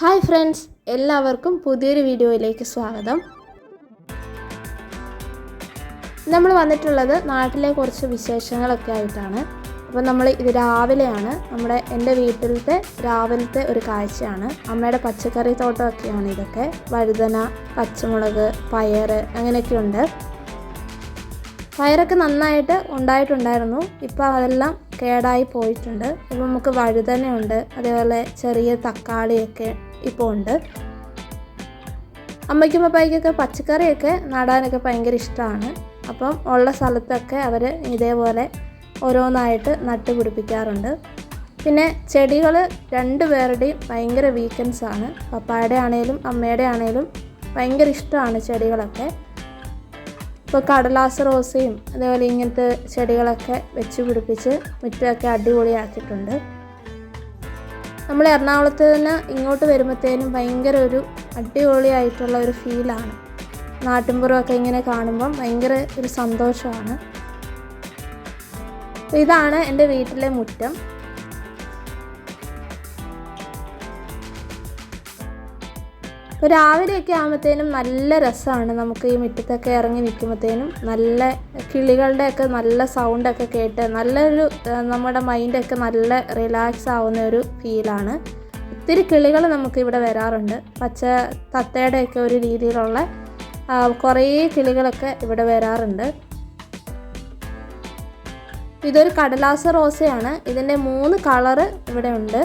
Hi friends എല്ലാവർക്കും പുതിയൊരു വീഡിയോയിലേക്ക് സ്വാഗതം. നമ്മൾ വന്നിട്ടുള്ളത് നാട്ടിലെ കുറച്ച് വിശേഷങ്ങളൊക്കെ ആയിട്ടാണ്. അപ്പോൾ നമ്മൾ ഇത് രാവിലെയാണ് നമ്മുടെ എന്റെ വീട്ടിലത്തെ രാവിലത്തെ ഒരു കാഴ്ചയാണ്. അമ്മയുടെ പച്ചക്കറി തോട്ടമൊക്കെയാണ് ഇതൊക്കെ. വഴുതന പച്ചമുളക് പയർ അങ്ങനെയൊക്കെയുണ്ട് പയറൊക്കെ നന്നായിട്ട് ഉണ്ടായിട്ടുണ്ടായിരുന്നു. ഇപ്പോൾ അതെല്ലാം കേടായി പോയിട്ടുണ്ട്. ഇപ്പോൾ നമുക്ക് വഴുതനയുണ്ട് അതേപോലെ ചെറിയ തക്കാളിയൊക്കെ ഇപ്പോൾ ഉണ്ട്. അമ്മയ്ക്കും പപ്പായ്ക്കൊക്കെ പച്ചക്കറിയൊക്കെ നടാനൊക്കെ ഭയങ്കര ഇഷ്ടമാണ് അപ്പം ഉള്ള സ്ഥലത്തൊക്കെ അവർ ഇതേപോലെ ഓരോന്നായിട്ട് നട്ട് പിടിപ്പിക്കാറുണ്ട്. പിന്നെ ചെടികൾ രണ്ട് പേരുടെയും ഭയങ്കര വീക്കൻസ് ആണ്. പപ്പായുടെ ആണേലും അമ്മയുടെ ആണേലും ഭയങ്കര ഇഷ്ടമാണ് ചെടികളൊക്കെ. ഇപ്പോൾ കടലാസ് റോസയും അതേപോലെ ഇങ്ങനത്തെ ചെടികളൊക്കെ വെച്ച് പിടിപ്പിച്ച് മുറ്റമൊക്കെ അടിപൊളിയാക്കിയിട്ടുണ്ട്. നമ്മൾ എറണാകുളത്ത് നിന്ന് ഇങ്ങോട്ട് വരുമ്പോഴത്തേനും ഭയങ്കര ഒരു അടിപൊളിയായിട്ടുള്ള ഒരു ഫീലാണ്. നാട്ടിൻപുറമൊക്കെ ഇങ്ങനെ കാണുമ്പം ഭയങ്കര ഒരു സന്തോഷമാണ്. ഇതാണ് എന്റെ വീട്ടിലെ മുറ്റം. രാവിലെയൊക്കെ ആകുമ്പോഴത്തേനും നല്ല രസമാണ് നമുക്ക് ഈ മുറ്റത്തൊക്കെ ഇറങ്ങി നിൽക്കുമ്പോഴത്തേനും നല്ല കിളികളുടെയൊക്കെ നല്ല സൗണ്ടൊക്കെ കേട്ട് നല്ലൊരു നമ്മുടെ മൈൻഡൊക്കെ നല്ല റിലാക്സ് ആവുന്ന ഒരു ഫീലാണ് ഒത്തിരി കിളികൾ നമുക്ക് ഇവിടെ വരാറുണ്ട്. പച്ച തത്തയുടെയൊക്കെ ഒരു രീതിയിലുള്ള കുറേ കിളികളൊക്കെ ഇവിടെ വരാറുണ്ട്. ഇതൊരു കടലാസ റോസയാണ്. ഇതിന്റെ മൂന്ന് കളറ് ഇവിടെ ഉണ്ട്.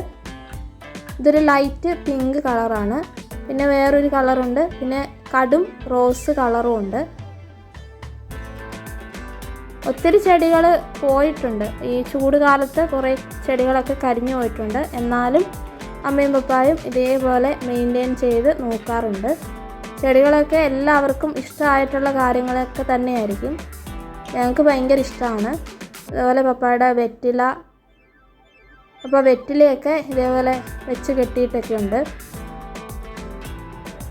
ഇതൊരു ലൈറ്റ് പിങ്ക് കളറാണ് പിന്നെ വേറൊരു കളറുണ്ട്. പിന്നെ കടും റോസ് കളറും ഉണ്ട്. ഒത്തിരി ചെടികൾ പോയിട്ടുണ്ട്. ഈ ചൂട് കാലത്ത് കുറേ ചെടികളൊക്കെ കരിഞ്ഞു പോയിട്ടുണ്ട്. എന്നാലും അമ്മയും പപ്പായും ഇതേപോലെ മെയിന്റെയിൻ ചെയ്ത് നോക്കാറുണ്ട്. ചെടികളൊക്കെ എല്ലാവർക്കും ഇഷ്ടമായിട്ടുള്ള കാര്യങ്ങളൊക്കെ തന്നെയായിരിക്കും. ഞങ്ങൾക്ക് ഭയങ്കര ഇഷ്ടമാണ്. അതുപോലെ പപ്പായുടെ വെറ്റില അപ്പോൾ വെറ്റിലയൊക്കെ ഇതേപോലെ വെച്ച് കെട്ടിയിട്ടൊക്കെ ഉണ്ട്.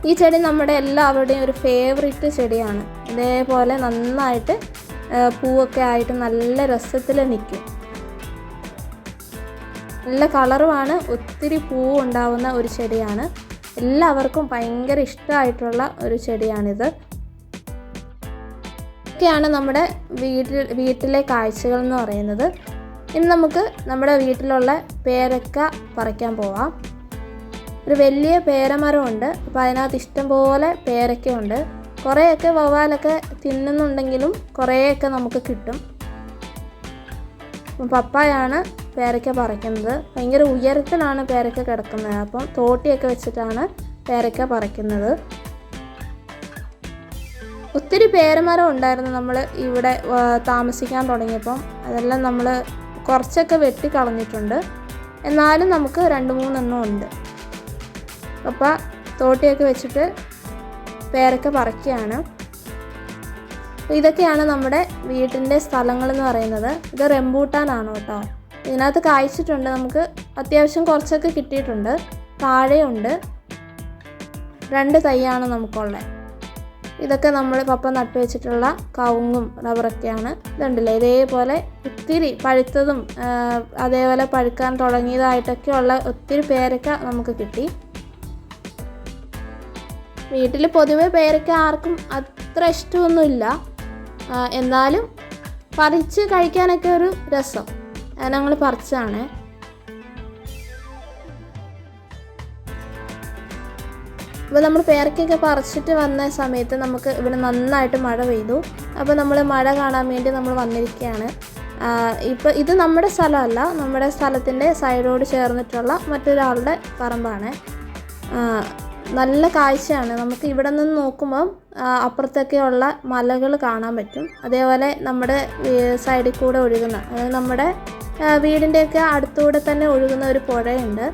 ഈ ചെടി നമ്മുടെ എല്ലാവരുടെയും ഒരു ഫേവറിറ്റ് ചെടിയാണ്. ഇതേപോലെ നന്നായിട്ട് പൂവൊക്കെ ആയിട്ട് നല്ല രസത്തിൽ നിൽക്കും നല്ല കളറുമാണ് ഒത്തിരി പൂവ് ഉണ്ടാവുന്ന ഒരു ചെടിയാണ്. എല്ലാവർക്കും ഭയങ്കര ഇഷ്ടമായിട്ടുള്ള ഒരു ചെടിയാണിത്. ഇതൊക്കെയാണ് നമ്മുടെ വീട്ടിൽ വീട്ടിലെ കാഴ്ചകൾ എന്ന് പറയുന്നത്. ഇനി നമുക്ക് നമ്മുടെ വീട്ടിലുള്ള പേരക്ക പറിക്കാൻ പോവാം. ഒരു വലിയ പേരമരമുണ്ട്. അപ്പോൾ അതിനകത്ത് ഇഷ്ടംപോലെ പോലെ പേരക്കയുണ്ട്. കുറേയൊക്കെ വവ്വാലൊക്കെ തിന്നുന്നുണ്ടെങ്കിലും കുറേയൊക്കെ നമുക്ക് കിട്ടും. അപ്പം പപ്പായാണ് പേരയ്ക്ക പറിക്കുന്നത്. ഭയങ്കര ഉയരത്തിലാണ് പേരയ്ക്ക കിടക്കുന്നത്. അപ്പം തോട്ടിയൊക്കെ വെച്ചിട്ടാണ് പേരയ്ക്ക പറിക്കുന്നത്. ഒത്തിരി പേരമരം ഉണ്ടായിരുന്നു നമ്മൾ ഇവിടെ താമസിക്കാൻ തുടങ്ങിയപ്പം. അതെല്ലാം നമ്മൾ കുറച്ചൊക്കെ വെട്ടി കളഞ്ഞിട്ടുണ്ട്. എന്നാലും നമുക്ക് രണ്ട് മൂന്നെണ്ണം ഉണ്ട്. അപ്പോൾ തോട്ടിയൊക്കെ വെച്ചിട്ട് പേരൊക്കെ പറിക്കുകയാണ്. ഇതൊക്കെയാണ് നമ്മുടെ വീട്ടിന്റെ സ്ഥലങ്ങൾ എന്ന് പറയുന്നത്. ഇത് റെമ്പൂട്ടാനാണ് കേട്ടോ. ഇതിനകത്ത് കായ്ച്ചിട്ടുണ്ട്. നമുക്ക് അത്യാവശ്യം കുറച്ചൊക്കെ കിട്ടിയിട്ടുണ്ട്. താഴെയുണ്ട്. രണ്ട് തൈയാണ് നമുക്കുള്ളത് ഇതൊക്കെ നമ്മൾ പപ്പ നട്ടു വെച്ചിട്ടുള്ള കവുങ്ങും റബ്ബറൊക്കെയാണ്. ഇതുണ്ടല്ലേ? ഇതേപോലെ ഒത്തിരി പഴുത്തതും അതേപോലെ പഴുക്കാൻ തുടങ്ങിയതായിട്ടൊക്കെയുള്ള ഒത്തിരി പേരൊക്കെ നമുക്ക് കിട്ടി. വീട്ടിൽ പൊതുവെ പേരക്ക ആർക്കും അത്ര ഇഷ്ടമൊന്നുമില്ല. എന്നാലും പറിച്ച് കഴിക്കാനൊക്കെ ഒരു രസം. ഞങ്ങൾ പറിച്ചാണ്. അപ്പോൾ നമ്മൾ പേരക്കൊക്കെ പറിച്ചിട്ട് വന്ന സമയത്ത് നമുക്ക് ഇവിടെ നന്നായിട്ട് മഴ പെയ്തു. അപ്പോൾ നമ്മൾ മഴ കാണാൻ വേണ്ടി നമ്മൾ വന്നിരിക്കുകയാണ്. ഇപ്പോൾ ഇത് നമ്മുടെ സ്ഥലമല്ല നമ്മുടെ സ്ഥലത്തിന്റെ സൈഡോട് ചേർന്നിട്ടുള്ള മറ്റൊരാളുടെ പറമ്പാണ്. നല്ല കാഴ്ചയാണ്. നമുക്ക് ഇവിടെ നിന്ന് നോക്കുമ്പം അപ്പുറത്തൊക്കെയുള്ള മലകൾ കാണാൻ പറ്റും. അതേപോലെ നമ്മുടെ സൈഡിൽ കൂടെ ഒഴുകുന്ന അതായത് നമ്മുടെ വീടിന്റെയൊക്കെ അടുത്തൂടെ തന്നെ ഒഴുകുന്ന ഒരു പുഴയുണ്ട്.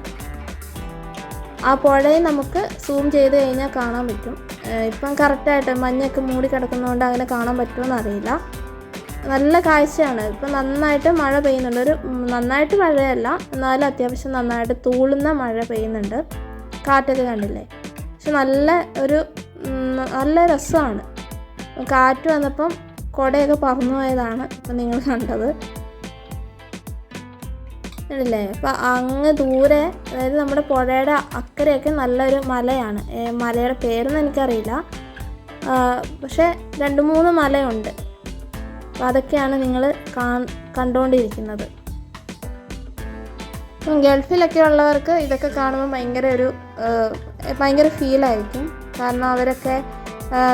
ആ പുഴയെ നമുക്ക് സൂം ചെയ്ത് കഴിഞ്ഞാൽ കാണാൻ പറ്റും. ഇപ്പം കറക്റ്റായിട്ട് മഞ്ഞൊക്കെ മൂടി കിടക്കുന്നതുകൊണ്ട് അങ്ങനെ കാണാൻ പറ്റുമെന്ന് അറിയില്ല. നല്ല കാഴ്ചയാണ്. ഇപ്പം നന്നായിട്ട് മഴ പെയ്യുന്നുണ്ട്. ഒരു നന്നായിട്ട് മഴയല്ല എന്നാലും അത്യാവശ്യം നന്നായിട്ട് തൂളുന്ന മഴ പെയ്യുന്നുണ്ട്. കാറ്റൊക്കെ കണ്ടില്ലേ? പക്ഷെ നല്ല ഒരു നല്ല രസമാണ്. കാറ്റ് വന്നപ്പം കുടയൊക്കെ പറന്നു പോയതാണ് ഇപ്പം നിങ്ങൾ കണ്ടത്. ഇല്ലേ അപ്പം അങ്ങ് ദൂരെ അതായത് നമ്മുടെ പുഴയുടെ അക്കരെയൊക്കെ നല്ലൊരു മലയാണ്. മലയുടെ പേരൊന്നും എനിക്കറിയില്ല. പക്ഷേ രണ്ട് മൂന്ന് മലയുണ്ട്. അപ്പം അതൊക്കെയാണ് നിങ്ങൾ കണ്ടുകൊണ്ടിരിക്കുന്നത്. ഗൾഫിലൊക്കെ ഉള്ളവർക്ക് ഇതൊക്കെ കാണുമ്പോൾ ഭയങ്കര ഒരു ഭയങ്കര ഫീലായിരിക്കും കാരണം അവരൊക്കെ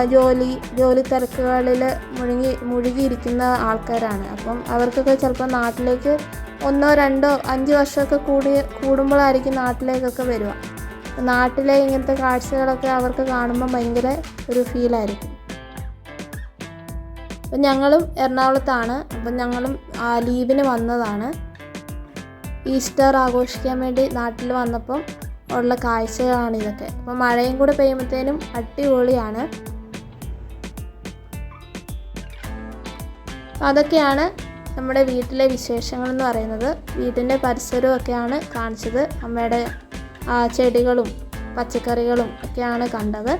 ജോലി ജോലി തിരക്കുകളിൽ മുഴുകി മുഴുകിയിരിക്കുന്ന ആൾക്കാരാണ്. അപ്പം അവർക്കൊക്കെ ചിലപ്പോൾ നാട്ടിലേക്ക് ഒന്നോ രണ്ടോ അഞ്ച് വർഷമൊക്കെ കൂടി കൂടുമ്പോഴായിരിക്കും നാട്ടിലേക്കൊക്കെ വരിക. നാട്ടിലെ ഇങ്ങനത്തെ കാഴ്ചകളൊക്കെ അവർക്ക് കാണുമ്പോൾ ഭയങ്കര ഒരു ഫീലായിരിക്കും അപ്പം ഞങ്ങളും എറണാകുളത്താണ്. അപ്പം ഞങ്ങളും ലീവിന് വന്നതാണ്. ഈസ്റ്റർ ആഘോഷിക്കാൻ വേണ്ടി നാട്ടിൽ വന്നപ്പം ഉള്ള കാഴ്ചകളാണ് ഇതൊക്കെ. അപ്പം മഴയും കൂടെ പെയ്യുമ്പോഴത്തേനും അടിപൊളിയാണ്. അതൊക്കെയാണ് നമ്മുടെ വീട്ടിലെ വിശേഷങ്ങൾ എന്ന് പറയുന്നത്. വീടിന്റെ പരിസരവും ഒക്കെയാണ് കാണിച്ചത്. അമ്മയുടെ ചെടികളും പച്ചക്കറികളും ഒക്കെയാണ് കണ്ടത്.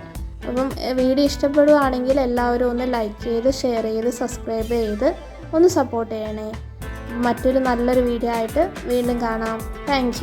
അപ്പം വീഡിയോ ഇഷ്ടപ്പെടുവാണെങ്കിൽ എല്ലാവരും ഒന്ന് ലൈക്ക് ചെയ്ത് ഷെയർ ചെയ്ത് സബ്സ്ക്രൈബ് ചെയ്ത് ഒന്ന് സപ്പോർട്ട് ചെയ്യണേ. മറ്റൊരു നല്ലൊരു വീഡിയോ ആയിട്ട് വീണ്ടും കാണാം. താങ്ക്